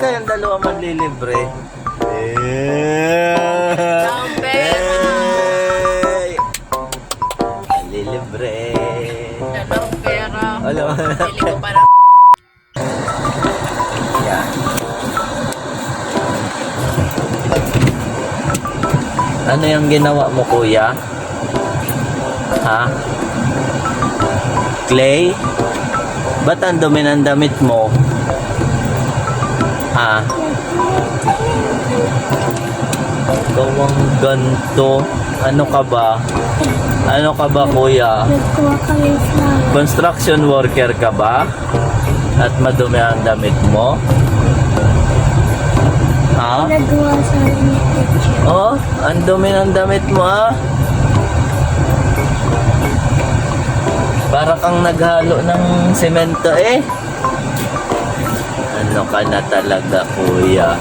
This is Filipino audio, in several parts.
Kayong dalawa manlilibre. Eh. Ang pera. Manlilibre. Dalawang pera. Alam mo na. Ko. Ano yung ginawa mo, kuya? Ha? Clay? Ba't ang dumi ng damit mo? Ha? Gawang ganto. Ano ka ba? Ano ka ba, kuya? Construction worker ka ba? At madumi ang damit mo? Ha? Nagawa sa. Oh, ang dumi ng damit mo ah. Para kang naghalo ng semento eh. Ano ka na talaga, kuya?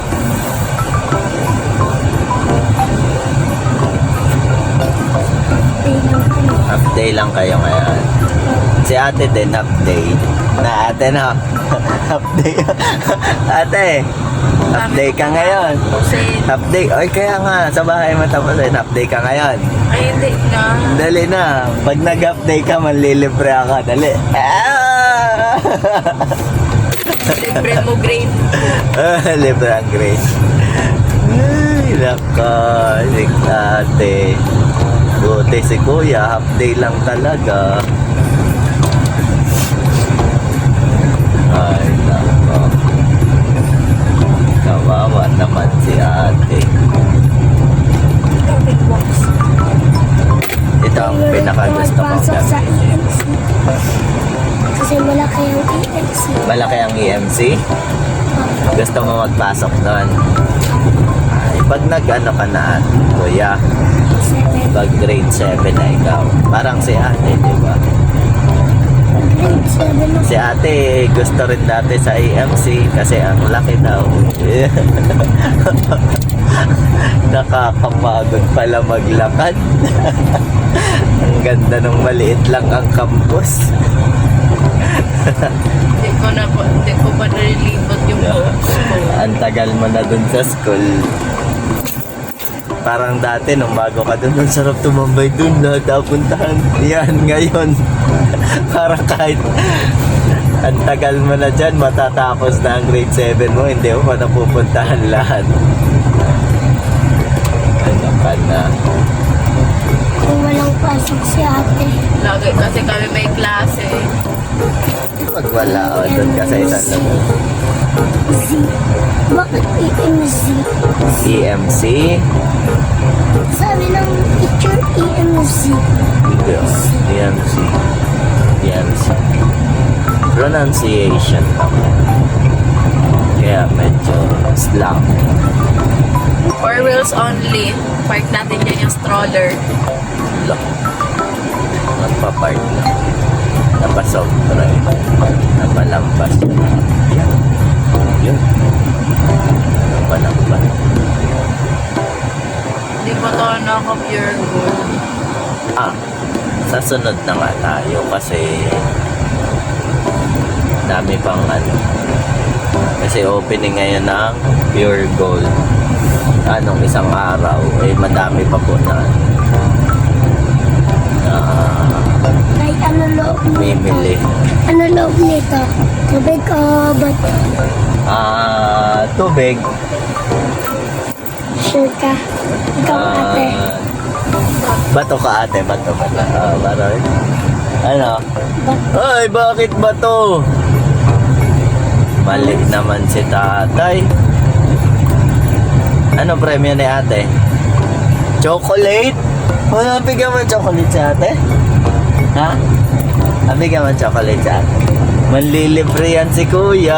Half day lang kayo ngayon. Si ate din, half day. Na ate na. half day. ate, half day ka ngayon. Half day. Oy, kaya nga, sa bahay mo tapos eh, half day ka ngayon. Ay, hindi na. Dali na. Pag nag-half day ka, manlilibre ako. Dali. Ah! Libre mo grade. Ah, Libre ang grace. Ay, naka. Si ate. Buti si kuya. Half day lang talaga. Ay, nako. Kawawa naman si ate. Ito ang pinakagusto kong Pasok malaki yung EMC. Malaki ang EMC. Gusto mo magpasok doon. Ay, pag nag-ano ka na, kuya, pag grade 7 na ikaw, parang si ate, di ba? Si ate, gusto rin dati sa EMC kasi ang laki daw. Nakakapagod pala maglakad. ang ganda ng maliit lang ang campus. Hindi ko na po, hindi ko pa nalilibot yung books ko. Ang tagal mo na dun sa school. Parang dati nung bago ka dun, ang sarap tumambay dun, lahat napuntahan. Yan, ngayon. Parang kahit ang tagal mo na dyan, matatapos na ang grade 7 mo, hindi mo pa napupuntahan lahat. Ano ka na? Kung walang pasok si ate. Lagi kasi kami may klase. Pag wala o dun ka sa isang loob. Z. Bakit EMZ? EMC? Sabi ng teacher EMZ. Hindi o. EMC. EMC. Pronunciation lang. Kaya medyo slang. Four wheels only. Park natin dyan yung stroller. Look. Nagpa-park na. Napasobra. Napalampas na. Yan. Yun. Napalampas. Hindi pa to naka-pure gold. Ah, sa sunod na nga tayo kasi dami pang ano. Kasi opening ngayon ng Pure Gold. Anong isang araw, eh madami pa po na na ano loob nito? mimili. Ano loob nito? Tubig o bato? Ah, tubig. Sure ka? Ikaw ate. Ah, bato ka ate, bato bato. Ah, bato. Ano? Bato. Ay, bakit ba to? Mali naman si tatay. Ano premyo ni ate? Chocolate? Wala, bigyan mo chocolate sa ate? Ha? Ah, bigyan mo ng chocolate ate? Manlilibre yan si kuya.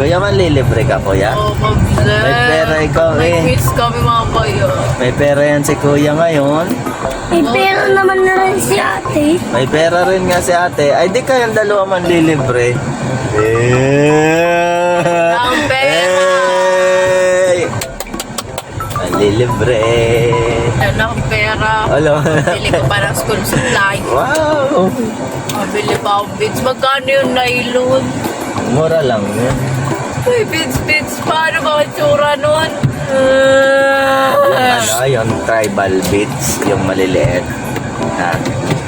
Kuya, manlilibre ka kuya? Oh, mabzay. May pera ikaw May eh. quiz kami mga kayo. May pera yan si kuya ngayon. May pera naman na rin si ate. May pera rin nga si ate. Ay, di kayong dalawa manlilibre. Eh. Ang pera. Eh. Manlilibre. Pera. Alam. Bili ko parang school supply. Wow. Mabili pa akong bigs. Magkano yung nylon? Mura lang yun. Uy, bits, bits. Paano ba ang tsura nun? Ano, yung tribal beads, yung maliliit. Ha?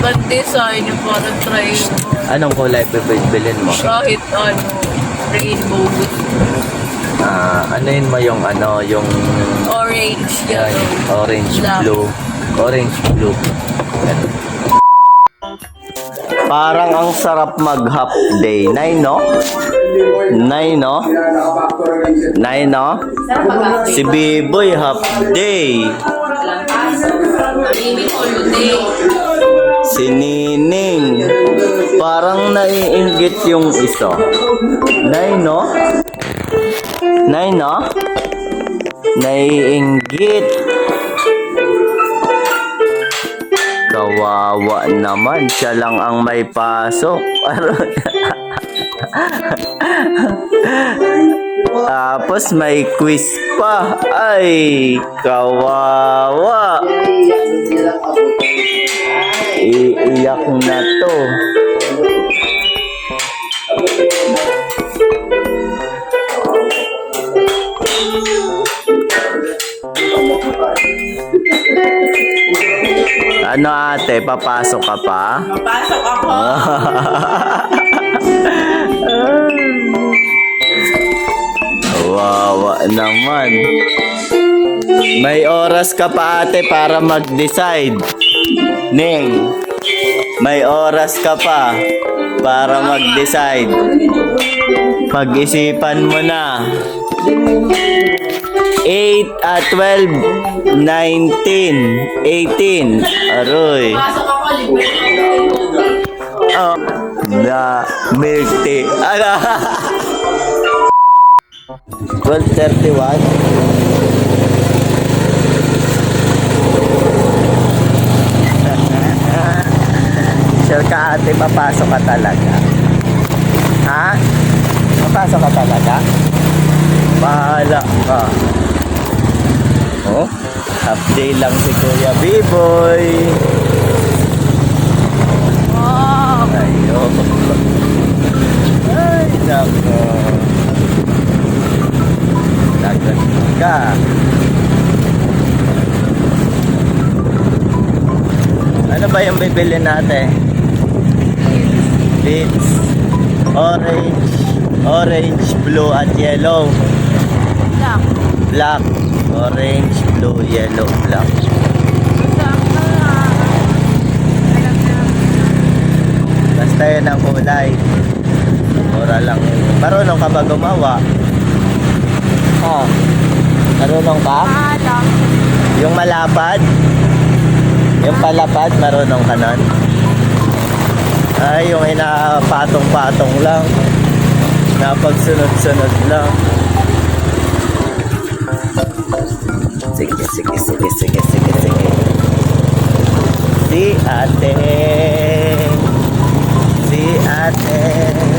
Ang design yung parang try Anong kulay bibilin mo? kahit ano, rainbow. Ah, ano yun mo yung ano, yung Orange, yan, yellow. orange, Black. blue. Orange, blue. Parang ang sarap mag half day. Nay, no? Nay, no? Nay, no? Si Biboy half day. Si Nining. Parang naiinggit yung isa. Nay, no? Nay, no? Naiinggit. Kawawa naman. Siya lang ang may pasok. Tapos may quiz pa. Ay, kawawa. Iiyak na to. Ano ate, papasok ka pa? Pasok ako. Wawa naman. May oras ka pa ate para mag-decide. Ning, may oras ka pa para mag-decide. Pag-isipan mo na. 8 at 12, 19, 18. Aroy. Oh, na milk. Ano? 12.31 Sure ka ate, papasok ka talaga. Ha? Papasok ka talaga? Bahala ka. Oh, half day lang si Kuya B-Boy. Wow. Ayun. Ay, nako. Lagot ka. Ano ba yung bibili natin? Beets. Orange. Orange, blue, at yellow. Lang. Black. Orange, blue, yellow, black. Basta yun ang kulay. Mura lang yun. Marunong ka ba gumawa? Oh. Marunong ka? Alam. Yung malapad? Yung palapad, marunong ka nun? Ay, yung inapatong-patong lang. Napagsunod-sunod lang. Sige, sige, sige, sige, sige, sige. Si ate. Si ate.